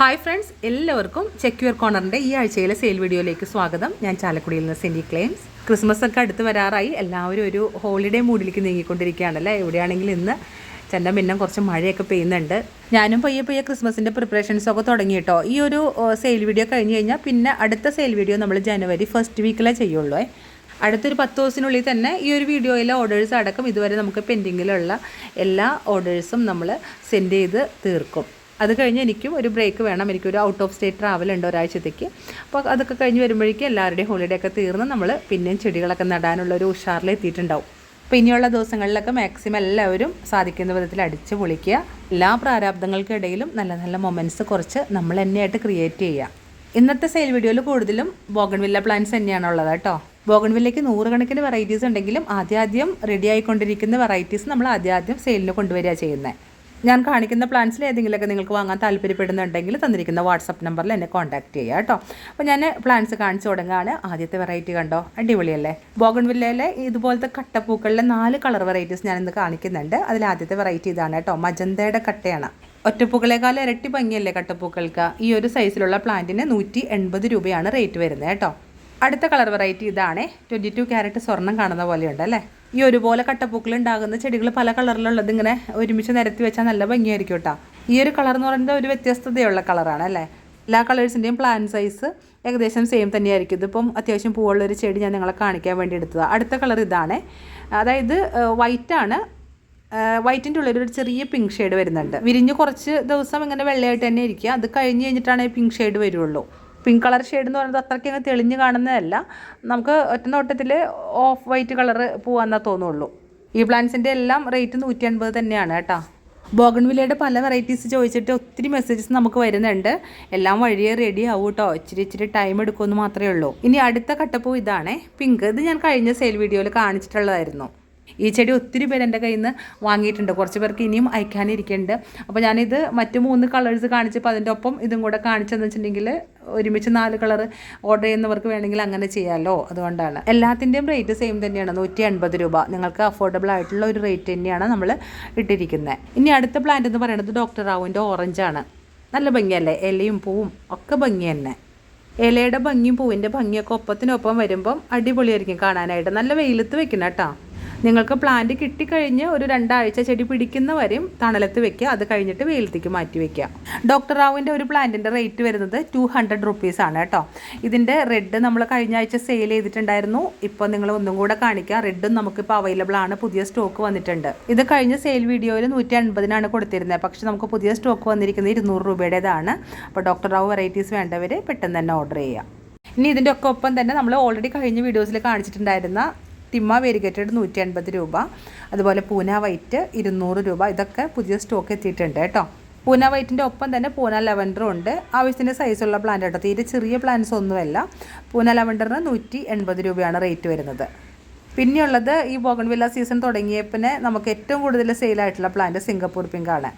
Hi friends എല്ലാവർക്കും ചെക്യൂർ കോർണറിന്റെ ഈ ആഴ്ചയിലെ സെയിൽ വീഡിയോയിലേക്ക് സ്വാഗതം. ഞാൻ ചാലക്കുടിയിൽ നിന്ന് സെൻഡി ക്ലെയിംസ് ക്രിസ്മസ് ഒക്കെ അടുത്ത് വരാറായി. എല്ലാവരും ഒരു ഹോളിഡേ മൂഡിലേക്ക് നീങ്ങിക്കൊണ്ടിരിക്കുകയാണല്ലേ? എവിടെയാണെങ്കിലും ഇന്ന് ചെണ്ടം പിന്നെ കുറച്ച് മഴയൊക്കെ പെയ്യുന്നുണ്ട്. ഞാനും പയ്യെ പയ്യെ ക്രിസ്മസിന്റെ പ്രിപ്പറേഷൻസ് ഒക്കെ തുടങ്ങി കേട്ടോ ഈ ഒരു സെയിൽ വീഡിയോ കഴിഞ്ഞ് കഴിഞ്ഞാൽ പിന്നെ അടുത്ത സെയിൽ വീഡിയോ നമ്മൾ ജനുവരി ഫസ്റ്റ് വീക്കിലേ ചെയ്യുള്ളൂ. അടുത്തൊരു പത്ത് ദിവസത്തിനുള്ളിൽ തന്നെ ഈ ഒരു വീഡിയോയിലെ ഓർഡേഴ്സ് അടക്കം ഇതുവരെ നമുക്ക് പെൻഡിങ്ങിലുള്ള എല്ലാ ഓർഡേഴ്സും നമ്മൾ സെൻഡ് ചെയ്ത് തീർക്കും. അത് കഴിഞ്ഞ് എനിക്കും ഒരു ബ്രേക്ക് വേണം. എനിക്കൊരു ഔട്ട് ഓഫ് സ്റ്റേറ്റ് ട്രാവൽ ഉണ്ട് ഒരാഴ്ചത്തേക്ക്. അപ്പോൾ അതൊക്കെ കഴിഞ്ഞ് വരുമ്പോഴേക്കും എല്ലാവരുടെയും ഹോളിഡേ ഒക്കെ തീർന്ന് നമ്മൾ പിന്നെയും ചെടികളൊക്കെ നടാനുള്ള ഒരു ഉഷാറിൽ എത്തിയിട്ടുണ്ടാവും. അപ്പോൾ ഇനിയുള്ള ദിവസങ്ങളിലൊക്കെ മാക്സിമം എല്ലാവരും സാധിക്കുന്ന വിധത്തിൽ അടിച്ച് പൊളിക്കുക. എല്ലാ പ്രാരാബ്ദങ്ങൾക്കിടയിലും നല്ല നല്ല മൊമെന്റ്സ് കുറച്ച് നമ്മൾ തന്നെയായിട്ട് ക്രിയേറ്റ് ചെയ്യുക. ഇന്നത്തെ സെയിൽ വീഡിയോയിൽ കൂടുതലും ബോഗൺവില്ല പ്ലാന്റ്സ് തന്നെയാണ് തന്നെയാണുള്ളത് കേട്ടോ. ബോഗൺവില്ലയ്ക്ക് നൂറുകണക്കിന് വെറൈറ്റീസ് ഉണ്ടെങ്കിലും ആദ്യം ആദ്യം റെഡി ആയിക്കൊണ്ടിരിക്കുന്ന വെറൈറ്റീസ് നമ്മൾ ആദ്യം ആദ്യം സെയിലിന് കൊണ്ടുവരിക ചെയ്യുന്നത് ഞാൻ കാണിക്കുന്ന പ്ലാൻസിൽ ഏതെങ്കിലുമൊക്കെ നിങ്ങൾക്ക് വാങ്ങാൻ താല്പര്യപ്പെടുന്നുണ്ടെങ്കിൽ തന്നിരിക്കുന്ന വാട്സപ്പ് നമ്പറിൽ എന്നെ കോൺടാക്ട് ചെയ്യുക കേട്ടോ. അപ്പോൾ ഞാൻ പ്ലാന്റ്സ് കാണിച്ചു തുടങ്ങുകയാണ്. ആദ്യത്തെ വെറൈറ്റി കണ്ടോ? അടിപൊളിയല്ലേ? ബോഗൺവില്ലയിലെ ഇതുപോലത്തെ കട്ടപ്പൂക്കളിലെ നാല് കളർ വെറൈറ്റീസ് ഞാൻ ഇന്ന് കാണിക്കുന്നുണ്ട്. അതിൽ ആദ്യത്തെ വെറൈറ്റി ഇതാണ് കേട്ടോ. മജന്തയുടെ കട്ടയാണ്. ഒറ്റപ്പൂക്കളേക്കാൾ ഇരട്ടി ഭംഗിയല്ലേ കട്ടപ്പൂക്കൾക്ക്? ഈ ഒരു സൈസിലുള്ള പ്ലാന്റിന് നൂറ്റി എൺപത് രൂപയാണ് റേറ്റ് വരുന്നത് കേട്ടോ. അടുത്ത കളർ വെറൈറ്റി ഇതാണേ. ട്വന്റി ടു ക്യാരറ്റ് സ്വർണം കാണുന്ന പോലെയുണ്ട് അല്ലേ? ഈ ഒരുപോലെ കട്ടപ്പൂക്കൾ ഉണ്ടാകുന്ന ചെടികൾ പല കളറിലുള്ളത് ഇങ്ങനെ ഒരുമിച്ച് നിരത്തി വെച്ചാൽ നല്ല ഭംഗിയായിരിക്കും കേട്ടോ. ഈ ഒരു കളർ എന്ന് പറയുന്നത് ഒരു വ്യത്യസ്തതയുള്ള കളറാണ് അല്ലേ? എല്ലാ കളേഴ്സിന്റെയും പ്ലാൻ സൈസ് ഏകദേശം സെയിം തന്നെയായിരിക്കും. ഇതിപ്പം അത്യാവശ്യം പൂവുള്ള ഒരു ചെടി ഞാൻ നിങ്ങളെ കാണിക്കാൻ വേണ്ടി എടുത്തത്. അടുത്ത കളർ ഇതാണ്. അതായത് വൈറ്റാണ് വൈറ്റിന്റെ ഉള്ളിൽ ഒരു ചെറിയ പിങ്ക് ഷെയ്ഡ് വരുന്നുണ്ട്. വിരിഞ്ഞ് കുറച്ച് ദിവസം ഇങ്ങനെ വെള്ളയായിട്ട് തന്നെ ഇരിക്കുക. അത് കഴിഞ്ഞ് കഴിഞ്ഞിട്ടാണ് പിങ്ക് ഷെയ്ഡ് വരുള്ളൂ. പിങ്ക് കളർ ഷെയ്ഡ് എന്ന് പറയുന്നത് അത്രയ്ക്ക് അങ്ങ് തെളിഞ്ഞ് കാണുന്നതല്ല. നമുക്ക് ഒറ്റ നോട്ടത്തിൽ ഓഫ് വൈറ്റ് കളർ പോവാന്നേ തോന്നുള്ളൂ. ഈ പ്ലാന്റ്സിന്റെ എല്ലാം റേറ്റ് നൂറ്റി അൻപത് തന്നെയാണ് കേട്ടോ. ബോഗൺവില്ലയുടെ പല വെറൈറ്റീസ് ചോദിച്ചിട്ട് ഒത്തിരി മെസ്സേജസ് നമുക്ക് വരുന്നുണ്ട്. എല്ലാം വഴിയെ റെഡി ആവും കേട്ടോ ഇച്ചിരി ഇച്ചിരി ടൈം എടുക്കുമെന്ന് മാത്രമേ ഉള്ളൂ. ഇനി അടുത്ത കട്ടപ്പൂ ഇതാണേ. പിങ്ക് ഇത് ഞാൻ കഴിഞ്ഞ സെയിൽ വീഡിയോയിൽ കാണിച്ചിട്ടുള്ളതായിരുന്നു. ഈ ചെടി ഒത്തിരി പേര് എന്റെ കയ്യിൽ നിന്ന് വാങ്ങിയിട്ടുണ്ട്. കുറച്ച് പേർക്ക് ഇനിയും അയക്കാനിരിക്കുന്നുണ്ട്. അപ്പോൾ ഞാനിത് മറ്റ് മൂന്ന് കളേഴ്സ് കാണിച്ചപ്പോൾ അതിന്റെ ഒപ്പം ഇതും കൂടെ കാണിച്ചതെന്ന് വെച്ചിട്ടുണ്ടെങ്കിൽ ഒരുമിച്ച് നാല് കളർ ഓർഡർ ചെയ്യുന്നവർക്ക് വേണമെങ്കിൽ അങ്ങനെ ചെയ്യാമല്ലോ അതുകൊണ്ടാണ്. എല്ലാത്തിന്റെയും റേറ്റ് സെയിം തന്നെയാണ്. നൂറ്റി എൺപത് രൂപ. നിങ്ങൾക്ക് അഫോർഡബിൾ ആയിട്ടുള്ള ഒരു റേറ്റ് തന്നെയാണ് നമ്മൾ ഇട്ടിരിക്കുന്നത് ഇനി അടുത്ത പ്ലാന്റ് എന്ന് പറയുന്നത് ഡോക്ടർ റാവുവിന്റെ ഓറഞ്ചാണ് നല്ല ഭംഗിയല്ലേ? ഇലയും പൂവും ഒക്കെ ഭംഗി തന്നെ. ഇലയുടെ ഭംഗിയും പൂവിന്റെ ഭംഗിയൊക്കെ ഒപ്പത്തിനൊപ്പം വരുമ്പം അടിപൊളിയായിരിക്കും കാണാനായിട്ട്. നല്ല വെയിലത്ത് വെക്കണം കേട്ടോ. നിങ്ങൾക്ക് പ്ലാന്റ് കിട്ടിക്കഴിഞ്ഞ് ഒരു രണ്ടാഴ്ച ചെടി പിടിക്കുന്ന വരെയും തണലത്ത് വെക്കുക. അത് കഴിഞ്ഞിട്ട് വെയിലത്തേക്ക് മാറ്റി വെക്കുക. ഡോക്ടർ റാവുവിന്റെ ഒരു പ്ലാന്റിന്റെ റേറ്റ് വരുന്നത് ടു ഹൺഡ്രഡ് റുപ്പീസ് ആണ് കേട്ടോ. ഇതിന്റെ റെഡ് നമ്മൾ കഴിഞ്ഞ ആഴ്ച സെയിൽ ചെയ്തിട്ടുണ്ടായിരുന്നു. ഇപ്പോൾ നിങ്ങൾ ഒന്നും കൂടെ കാണിക്കുക റെഡും നമുക്കിപ്പോൾ അവൈലബിൾ ആണ്. പുതിയ സ്റ്റോക്ക് വന്നിട്ടുണ്ട്. ഇത് കഴിഞ്ഞ സെയിൽ വീഡിയോയിൽ നൂറ്റി അൻപതിനാണ് കൊടുത്തിരുന്നത്. പക്ഷേ നമുക്ക് പുതിയ സ്റ്റോക്ക് വന്നിരിക്കുന്നത് ഇരുന്നൂറ് രൂപയുടേതാണ്. അപ്പോൾ ഡോക്ടർ റാവു വെറൈറ്റീസ് വേണ്ടവർ പെട്ടെന്ന് തന്നെ ഓർഡർ ചെയ്യുക ഇനി ഇതിന്റെ ഒക്കെ ഒപ്പം തന്നെ നമ്മൾ ഓൾറെഡി കഴിഞ്ഞ വീഡിയോസിൽ കാണിച്ചിട്ടുണ്ടായിരുന്ന തിമ്മ വേരിഗേറ്റഡ് നൂറ്റി അൻപത് രൂപ. അതുപോലെ പൂന വൈറ്റ് ഇരുന്നൂറ് രൂപ. ഇതൊക്കെ പുതിയ സ്റ്റോക്ക് എത്തിയിട്ടുണ്ട് കേട്ടോ. പൂന വൈറ്റിന്റെ ഒപ്പം തന്നെ പൂന ലെവൻഡറും ഉണ്ട്. ആവശ്യത്തിന്റെ സൈസുള്ള പ്ലാന്റ് കേട്ടോ തീരെ ചെറിയ പ്ലാന്റ്സ് ഒന്നുമല്ല. പൂന ലെവൻഡറിന് നൂറ്റി എൺപത് രൂപയാണ് റേറ്റ് വരുന്നത്. പിന്നെയുള്ളത് ഈ ബോഗൺവില്ല സീസൺ തുടങ്ങിയപ്പിന് നമുക്ക് ഏറ്റവും കൂടുതൽ സെയിലായിട്ടുള്ള പ്ലാന്റ് സിംഗപ്പൂർ പിങ്കാണ്.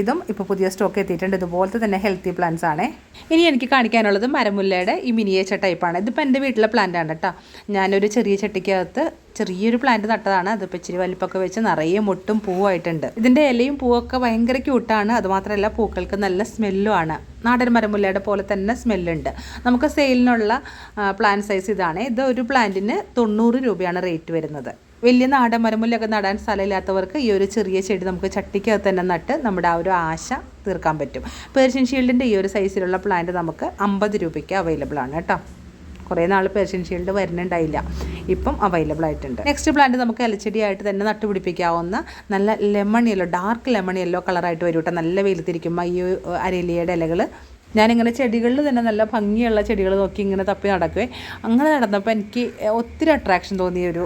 ഇതും ഇപ്പോൾ പുതിയ സ്റ്റോക്ക് എത്തിയിട്ടുണ്ട്. ഇതുപോലത്തെ തന്നെ ഹെൽത്തി പ്ലാന്റ്സ് ആണ്. ഇനി എനിക്ക് കാണിക്കാനുള്ളത് മരമുല്ലയുടെ ഈ മിനിയേച്ചർ ടൈപ്പാണ് ഇതിപ്പോൾ എന്റെ വീട്ടിലെ പ്ലാന്റ് ആണ് കേട്ടോ ഞാനൊരു ചെറിയ ചട്ടിക്കകത്ത് ചെറിയൊരു പ്ലാന്റ് നട്ടതാണ്. അതിപ്പോൾ ഇച്ചിരി വലിപ്പമൊക്കെ വെച്ച് നിറയെ മുട്ടും പൂവായിട്ടുണ്ട്. ഇതിന്റെ ഇലയും പൂവൊക്കെ ഭയങ്കര ക്യൂട്ടാണ് അതുമാത്രമല്ല പൂക്കൾക്ക് നല്ല സ്മെല്ലും ആണ്. നാടൻ മരമുല്ലയുടെ പോലെ തന്നെ സ്മെല്ലുണ്ട് നമുക്ക് സെയിലിനുള്ള പ്ലാന്റ് സൈസ് ഇതാണ്. ഇത് ഒരു പ്ലാന്റിന് തൊണ്ണൂറ് രൂപയാണ് റേറ്റ് വരുന്നത്. വലിയ നാടൻ മരമുല്ലൊക്കെ നടാൻ സ്ഥലമില്ലാത്തവർക്ക് ഈ ഒരു ചെറിയ ചെടി നമുക്ക് ചട്ടിക്കകത്ത് തന്നെ നട്ട് നമ്മുടെ ആ ഒരു ആശ തീർക്കാൻ പറ്റും. പേർഷ്യൻ ഷീൽഡിന്റെ ഈ ഒരു സൈസിലുള്ള പ്ലാന്റ് നമുക്ക് അമ്പത് രൂപയ്ക്ക് അവൈലബിൾ ആണ് കേട്ടോ. കുറേ നാൾ പേർഷ്യൻ ഷീൽഡ് വരുന്നുണ്ടായില്ല. ഇപ്പം അവൈലബിൾ ആയിട്ടുണ്ട്. നെക്സ്റ്റ് പ്ലാന്റ് നമുക്ക് ഇലച്ചെടിയായിട്ട് തന്നെ നട്ടുപിടിപ്പിക്കാവുന്ന നല്ല lemon yellow dark lemon yellow കളറായിട്ട് വരും കേട്ടോ നല്ല വെയിലത്തിരിക്കുമ്പോൾ ഈ അരലിയുടെ ഇലകൾ ഞാനിങ്ങനെ ചെടികളിൽ തന്നെ നല്ല ഭംഗിയുള്ള ചെടികൾ നോക്കി ഇങ്ങനെ തപ്പി നടക്കുവേ. അങ്ങനെ നടന്നപ്പോൾ എനിക്ക് ഒത്തിരി അട്രാക്ഷൻ തോന്നിയ ഒരു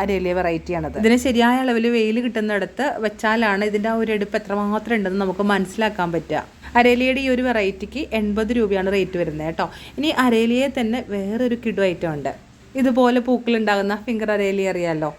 അരേലിയ വെറൈറ്റിയാണത് ഇതിന് ശരിയായ അളവിൽ വെയിൽ കിട്ടുന്നിടത്ത് വെച്ചാലാണ് ഇതിന്റെ ആ ഒരു എടുപ്പ് എത്രമാത്രം ഉണ്ടെന്ന് നമുക്ക് മനസ്സിലാക്കാൻ പറ്റുക. അരേലിയയുടെ ഈ ഒരു വെറൈറ്റിക്ക് എൺപത് രൂപയാണ് റേറ്റ് വരുന്നത് കേട്ടോ. ഇനി അരേലിയെ തന്നെ വേറൊരു കിഡു ഐറ്റം ഉണ്ട്. ഇതുപോലെ പൂക്കളുണ്ടാകുന്ന ഫിംഗർ അരേലി അറിയാമല്ലോ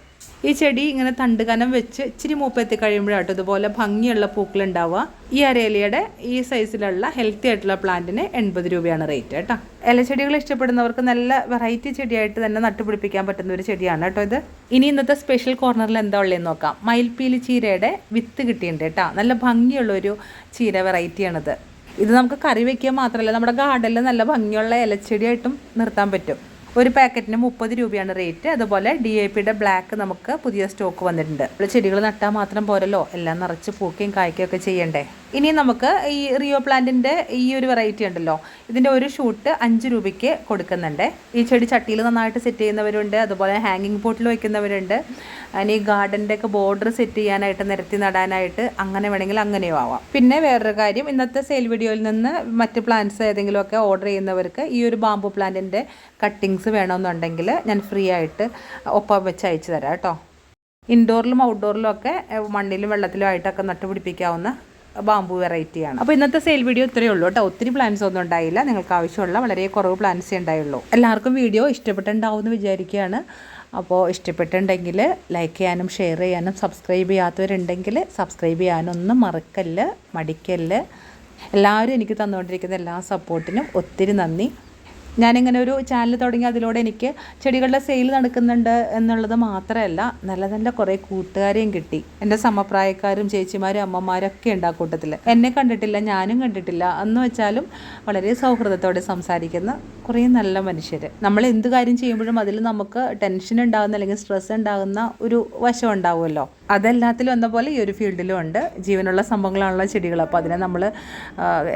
ഈ ചെടി ഇങ്ങനെ തണ്ട് കനം വെച്ച് ഇച്ചിരി മൂപ്പെത്തി കഴിയുമ്പോഴാട്ടോ ഇതുപോലെ ഭംഗിയുള്ള പൂക്കൾ ഉണ്ടാവുക ഈ അരേലിയുടെ ഈ സൈസിലുള്ള ഹെൽത്തി ആയിട്ടുള്ള പ്ലാന്റിന് എൺപത് രൂപയാണ് റേറ്റ് കേട്ടോ. ഇലച്ചെടികൾ ഇഷ്ടപ്പെടുന്നവർക്ക് നല്ല വെറൈറ്റി ചെടിയായിട്ട് തന്നെ നട്ടുപിടിപ്പിക്കാൻ പറ്റുന്ന ഒരു ചെടിയാണ് കേട്ടോ ഇത്. ഇനി ഇന്നത്തെ സ്പെഷ്യൽ കോർണറിൽ എന്താ ഉള്ളതെന്ന് നോക്കാം. മയിൽപ്പീലി ചീരയുടെ വിത്ത് കിട്ടിയിട്ടുണ്ട് കേട്ടോ. നല്ല ഭംഗിയുള്ള ഒരു ചീര വെറൈറ്റിയാണിത് ഇത് നമുക്ക് കറി വയ്ക്കുക മാത്രമല്ല നമ്മുടെ ഗാർഡനിൽ നല്ല ഭംഗിയുള്ള ഇലച്ചെടിയായിട്ടും നിർത്താൻ പറ്റും. ഒരു പാക്കറ്റിന് മുപ്പത് രൂപയാണ് റേറ്റ്. അതുപോലെ ഡി എ പിയുടെ ബ്ലാക്ക് നമുക്ക് പുതിയ സ്റ്റോക്ക് വന്നിട്ടുണ്ട്. ചെടികൾ നട്ടാൽ മാത്രം പോരല്ലോ. എല്ലാം നിറച്ച് പൂക്കുകയും കായ്ക്കുകയൊക്കെ ചെയ്യണ്ടേ? ഇനി നമുക്ക് ഈ റിയോ പ്ലാന്റിന്റെ ഈ ഒരു വെറൈറ്റി ഉണ്ടല്ലോ. ഇതിന്റെ ഒരു ഷൂട്ട് അഞ്ച് രൂപയ്ക്ക് കൊടുക്കുന്നുണ്ട്. ഈ ചെടി ചട്ടിയിൽ നന്നായിട്ട് സെറ്റ് ചെയ്യുന്നവരുണ്ട്. അതുപോലെ ഹാങ്ങിങ് പോട്ടിൽ വയ്ക്കുന്നവരുണ്ട് ഇനി ഗാർഡന്റെ ഒക്കെ ബോർഡർ സെറ്റ് ചെയ്യാനായിട്ട് നിരത്തി നടാനായിട്ട് അങ്ങനെ വേണമെങ്കിൽ അങ്ങനെയും ആവാം. പിന്നെ വേറൊരു കാര്യം ഇന്നത്തെ സെയിൽ വീഡിയോയിൽ നിന്ന് മറ്റ് പ്ലാന്റ്സ് ഏതെങ്കിലുമൊക്കെ ഓർഡർ ചെയ്യുന്നവർക്ക് ഈ ഒരു ബാമ്പു പ്ലാന്റിന്റെ കട്ടിങ്സ് വേണമെന്നുണ്ടെങ്കിൽ ഞാൻ ഫ്രീ ആയിട്ട് ഒപ്പം വെച്ച് അയച്ചു തരാം കേട്ടോ. ഇൻഡോറിലും ഔട്ട്ഡോറിലും ഒക്കെ മണ്ണിലും വെള്ളത്തിലും ആയിട്ടൊക്കെ നട്ടുപിടിപ്പിക്കാവുന്ന ബാമ്പു വെറൈറ്റിയാണ് അപ്പോൾ ഇന്നത്തെ സെയിൽ വീഡിയോ ഇത്രയേ ഉള്ളൂ കേട്ടോ. ഒത്തിരി പ്ലാൻസ് ഒന്നും ഉണ്ടായില്ല. നിങ്ങൾക്ക് ആവശ്യമുള്ള വളരെ കുറവ് പ്ലാൻസേ ഉണ്ടായുള്ളൂ. എല്ലാവർക്കും വീഡിയോ ഇഷ്ടപ്പെട്ടുണ്ടാവും എന്ന് വിചാരിക്കുകയാണ്. അപ്പോൾ ഇഷ്ടപ്പെട്ടുണ്ടെങ്കിൽ ലൈക്ക് ചെയ്യാനും ഷെയർ ചെയ്യാനും സബ്സ്ക്രൈബ് ചെയ്യാത്തവരുണ്ടെങ്കിൽ സബ്സ്ക്രൈബ് ചെയ്യാനൊന്നും മറക്കല്ല് മടിക്കല്ല്. എല്ലാവരും എനിക്ക് തന്നുകൊണ്ടിരിക്കുന്ന എല്ലാ സപ്പോർട്ടിനും ഒത്തിരി നന്ദി. ഞാനിങ്ങനെ ഒരു ചാനൽ തുടങ്ങി അതിലൂടെ എനിക്ക് ചെടികളുടെ സെയിൽ നടക്കുന്നുണ്ട് എന്നുള്ളത് മാത്രമല്ല നല്ല നല്ല കുറേ കൂട്ടുകാരെയും കിട്ടി. എന്റെ സമപ്രായക്കാരും ചേച്ചിമാരും അമ്മമാരും ഒക്കെ ഉണ്ട് ആ കൂട്ടത്തിൽ എന്നെ കണ്ടിട്ടില്ല ഞാനും കണ്ടിട്ടില്ല. എന്ന് വെച്ചാലും വളരെ സൗഹൃദത്തോടെ സംസാരിക്കുന്ന കുറേ നല്ല മനുഷ്യർ നമ്മൾ എന്ത് കാര്യം ചെയ്യുമ്പോഴും അതിൽ നമുക്ക് ടെൻഷൻ ഉണ്ടാകുന്ന അല്ലെങ്കിൽ സ്ട്രെസ് ഉണ്ടാകുന്ന ഒരു വശം ഉണ്ടാവുമല്ലോ. അതെല്ലാത്തിലും എന്ന പോലെ ഈ ഒരു ഫീൽഡിലും ഉണ്ട്. ജീവനുള്ള സംഭവങ്ങളാണല്ലോ ചെടികൾ. അപ്പോൾ അതിനെ നമ്മൾ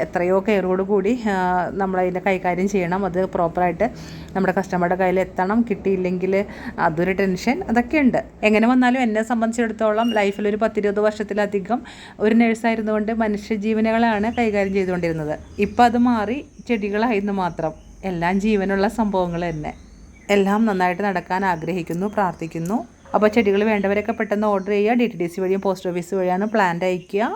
എത്രയോ കെയറോട് കൂടി നമ്മൾ നമ്മളതിനെ കൈകാര്യം ചെയ്യണം. അത് പ്രോപ്പറായിട്ട് നമ്മുടെ കസ്റ്റമറുടെ കയ്യിൽ എത്തണം. കിട്ടിയില്ലെങ്കിൽ അതൊരു ടെൻഷൻ. അതൊക്കെ ഉണ്ട്. എങ്ങനെ വന്നാലും എന്നെ സംബന്ധിച്ചിടത്തോളം ലൈഫിൽ ഒരു പത്തിരുപത് വർഷത്തിലധികം ഒരു നേഴ്സായിരുന്നുകൊണ്ട് മനുഷ്യജീവനുകളാണ് കൈകാര്യം ചെയ്തുകൊണ്ടിരുന്നത്. ഇപ്പം അത് മാറി ചെടികളായിരുന്നു മാത്രം. എല്ലാം ജീവനുള്ള സംഭവങ്ങൾ തന്നെ. എല്ലാം നന്നായിട്ട് നടക്കാൻ ആഗ്രഹിക്കുന്നു പ്രാർത്ഥിക്കുന്നു. അപ്പോൾ ചെടികൾ വേണ്ടവരൊക്കെ പെട്ടെന്ന് ഓർഡർ ചെയ്യുക. ഡി ടി ഡി സി വഴിയും പോസ്റ്റ് ഓഫീസ് വഴിയാണ് പ്ലാന്റ് അയക്കുക.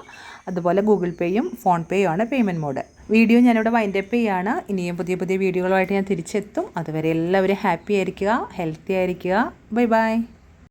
അതുപോലെ ഗൂഗിൾ പേയും ഫോൺ പേയും ആണ് പേയ്മെന്റ് മോഡ് വീഡിയോ ഞാനിവിടെ വൈൻഡ് അപ്പ് ചെയ്യാണ്. ഇനിയും പുതിയ പുതിയ വീഡിയോകളുമായിട്ട് ഞാൻ തിരിച്ചെത്തും. അതുവരെ എല്ലാവരും ഹാപ്പി ആയിരിക്കുക ഹെൽത്തി ആയിരിക്കുക. Bye bye